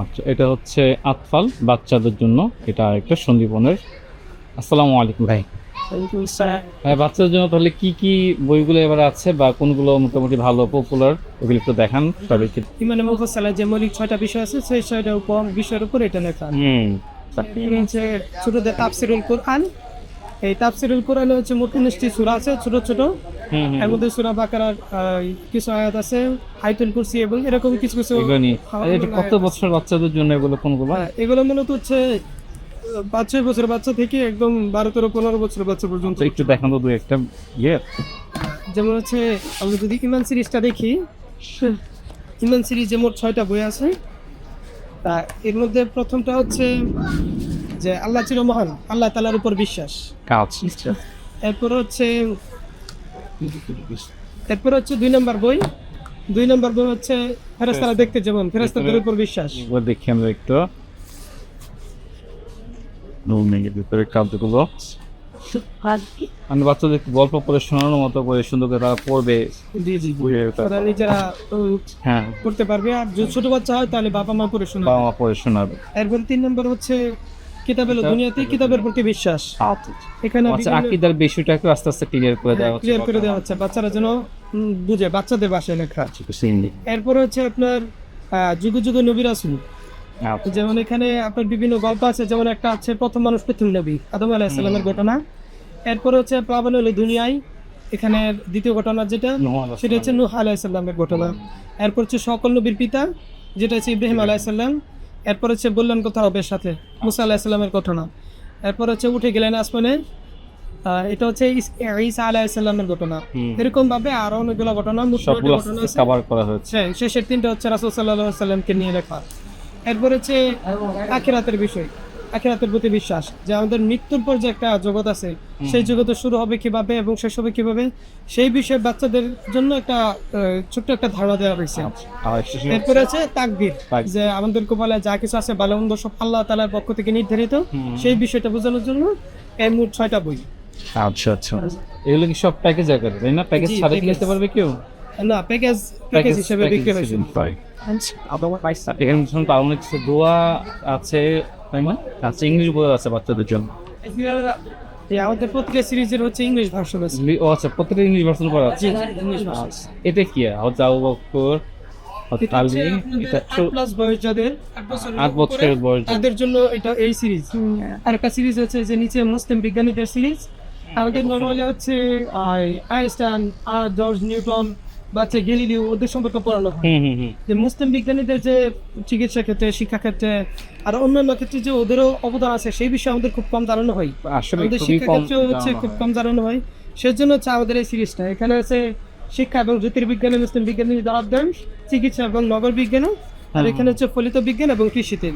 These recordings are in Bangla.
আচ্ছা এটা হচ্ছে আতফাল বাচ্চাদের জন্য। এটা একটা সন্দীপনের। আসসালামু আলাইকুম ভাই। ভাই বাচ্চাদের জন্য তাহলে কি কি বইগুলো এবার আছে বা কোনগুলো মোটামুটি ভালো পপুলার ওগুলো একটু দেখান সবাইকে ইমানে মুফাসালা যে মৌলিক ছয়টা বিষয় আছে সেই ছয়টা উপর বিষয়ের উপর এটা লেখা হুম। ছোটদের তাফসিরুল কোরআন। এই তাফসিরুল কোরআনে হচ্ছে মোট উনিশটি সুরা আছে ছোট ছোট। এর মধ্যে সুরা বাকারার কিছু আয়াত আছে হাইতুল কুরসি এবং এরকম কিছু কিছু কত বছর বাচ্চাদের জন্য এগুলো কোনগুলো? হ্যাঁ, এগুলো মূলত হচ্ছে পাঁচ ছয় বছর বাচ্চা থেকে একদম বারো তেরো পনেরো বছর বাচ্চা পর্যন্ত। একটু দেখান দু একটা ইয়ে। যেমন হচ্ছে আমরা যদি ইমান সিরিজটা দেখি ইমান সিরিজে মোট ছয়টা বই আছে। তা এর মধ্যে প্রথমটা হচ্ছে যে আল্লাহ চির মহান আল্লাহ তালার উপর বিশ্বাস। এরপর হচ্ছে এরপর হচ্ছে দুই নম্বর বই। দুই নম্বর বই হচ্ছে ফেরেস্তারা দেখতে যেমন ফেরেস্তাদের উপর বিশ্বাস। দেখি আমরা একটু। ভিতরে আমি বাচ্চাদের গল্প পড়ে শোনানোর মতো করে সুন্দর করে তারা পড়বে। তারা। নিজেরা হ্যাঁ। করতে পারবে। আর যদি ছোট বাচ্চা হয় তাহলে বাবা মা পড়ে শোনাবে। বাবা মা পড়ে শোনাবে। এরপর তিন নম্বর হচ্ছে কিতাবের দুনিয়াতে কিতাবের প্রতি বিশ্বাস। এখানে আচ্ছা আকিদার বিষয়টাকে আস্তে আস্তে ক্লিয়ার করে দেওয়া হচ্ছে ক্লিয়ার করে দেওয়া হচ্ছে। বাচ্চারা যেন বুঝে বাচ্চাদের ভাষায় লেখা। এরপর হচ্ছে আপনার যুগে যুগে নবীর আসুন আচ্ছা। যেমন এখানে আপনার বিভিন্ন গল্প আছে যেমন একটা আছে প্রথম মানুষ প্রথম নবী আদম আলাহিসাল্লামের ঘটনা। এরপর হচ্ছে প্লাবন হলো দুনিয়ায় এখানে দ্বিতীয় ঘটনা যেটা সেটা হচ্ছে নুহ আলাহিসাল্লামের ঘটনা। এরপর হচ্ছে সকল নবীর পিতা যেটা হচ্ছে ইব্রাহিম আলাহিসাল্লাম এরপর হচ্ছে বললেন কথা হবে সাথে। মুসা আল্লাহ ইসলামের ঘটনা এরপর হচ্ছে উঠে গেলেন আসমানে। এটা হচ্ছে ঈসা ঈসা ইসলামের ঘটনা। এরকম ভাবে আরও অনেকগুলো ঘটনা কভার করা হয়েছে। হচ্ছে শেষের তিনটা হচ্ছে রাসুল সাল্লাহ সাল্লামকে নিয়ে লেখা। এরপর হচ্ছে আখেরাতের বিষয়। আখেরাতের প্রতি বিশ্বাস যে আমাদের মৃত্যুর পর যে একটা জগৎ আছে সেই জগতে শুরু হবে কীভাবে এবং শেষ হবে কীভাবে সেই বিষয়ে বাচ্চাদের জন্য একটা ছোট্ট একটা ধারণা দেওয়া হয়েছে। আর এরপরে আছে তাকদির যে আমাদের কপালে যা কিছু আছে ভালো মন্দ সব আল্লাহ তালার পক্ষ থেকে নির্ধারিত সেই বিষয়টা বোঝানোর জন্য এই মোট ছয়টা বই। আচ্ছা আচ্ছা। এগুলো কি সব প্যাকেজ আকারে তাই না? প্যাকেজ ছাড়া কি নিতে পারবে কেউ? না প্যাকেজ প্যাকেজ হিসেবে বিক্রি হয়েছে। এখানে শুনুন তার অনেক কিছু দোয়া আছে তাই না? আচ্ছা ইংলিশ বই আছে বাচ্চাদের জন্য? এই আমাদের প্রতিটা সিরিজের হচ্ছে ইংলিশ ভার্সন আছে। ও আচ্ছা প্রত্যেকটা ইংলিশ ভার্সন করা আছে? English version. এটা কি? হচ্ছে আবু বকর হচ্ছে হচ্ছে আট বয়স বছরের তাদের জন্য এটা এই সিরিজ। আর একটা সিরিজ আছে যে নিচে মুসলিম বিজ্ঞানীদের সিরিজ। আমাদের নর্মালি হচ্ছে আই- আইনস্টাইন আর জর্জ নিউটন বা হচ্ছে গ্যালিলিও ওদের সম্পর্কে পড়ানো হয়। যে মুসলিম বিজ্ঞানীদের যে চিকিৎসা ক্ষেত্রে শিক্ষা ক্ষেত্রে আর অন্যান্য ক্ষেত্রে যে ওদেরও অবদান আছে সেই বিষয়ে আমাদের খুব কম জানানো হয়। আমাদের শিক্ষা ক্ষেত্রে হচ্ছে খুব কম জানানো হয়। সেজন্য হচ্ছে আমাদের এই সিরিজটা এখানে আছে শিক্ষা এবং জ্যোতির্বিজ্ঞানে মুসলিম বিজ্ঞানী চিকিৎসা এবং নগর বিজ্ঞান আর এখানে হচ্ছে ফলিত বিজ্ঞান এবং কৃষিতে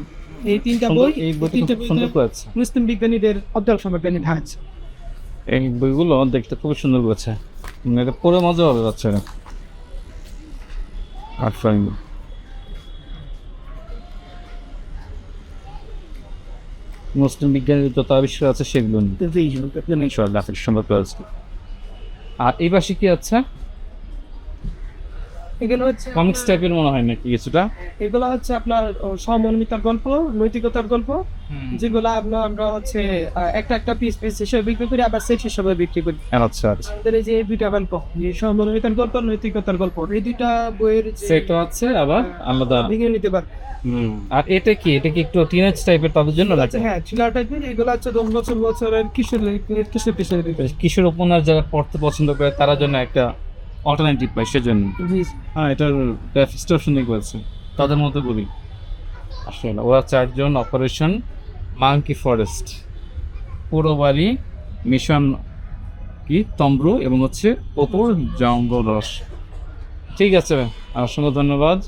এই তিনটা বই তিনটা মুসলিম বিজ্ঞানীদের অধ্যয়ন সম্পর্কে এই বইগুলো দেখতে খুব সুন্দর করেছে। মানে এটা পড়ে মজা হবে বাচ্চারা। আর ফাইন মুসলিম বিজ্ঞানের যত আবিষ্কার আছে সেগুলো নিয়ে ইনশাআল্লাহ খুব সুন্দর করেছে আর এই পাশে কি আছে? এগুলো হচ্ছে কমিক্স টাইপের মনে হয় নাকি কিছুটা? এগুলো হচ্ছে আপনার সমন্বিতার গল্প নৈতিকতার গল্প যেগুলো আপনার আমরা হচ্ছে একটা একটা পিস পিস হিসেবে বিক্রি করি আবার সেট হিসেবে বিক্রি করি। আচ্ছা আচ্ছা। আমাদের এই যে দুইটা গল্প এই সমন্বিতার গল্প নৈতিকতার গল্প এই দুইটা বইয়ের যে- সেটা আছে আবার আলাদা ভেঙে নিতে পারে। হুম। আর এটা কি? এটা কি একটু টিনেজ টাইপের তাদের জন্য লাগে আচ্ছা হ্যাঁ থ্রিলার টাইপের এগুলো হচ্ছে দশ বছর বছরের কিশোর কিশোর কিশোর কিশোর উপন্যাস যারা পড়তে পছন্দ করে তার জন্য একটা অল্টারনেটিভ পাই সেজন্য। হ্যাঁ এটার গ্রাফিক্সটাও সুন্দর করেছে। তাদের মতো বলি। আসলে ওরা চারজন অপারেশন মাঙ্কি ফরেস্ট পুরো বাড়ি মিশন কি তম্ব্রু এবং হচ্ছে অপুর জঙ্গল রস। ঠিক আছে অসংখ্য ধন্যবাদ।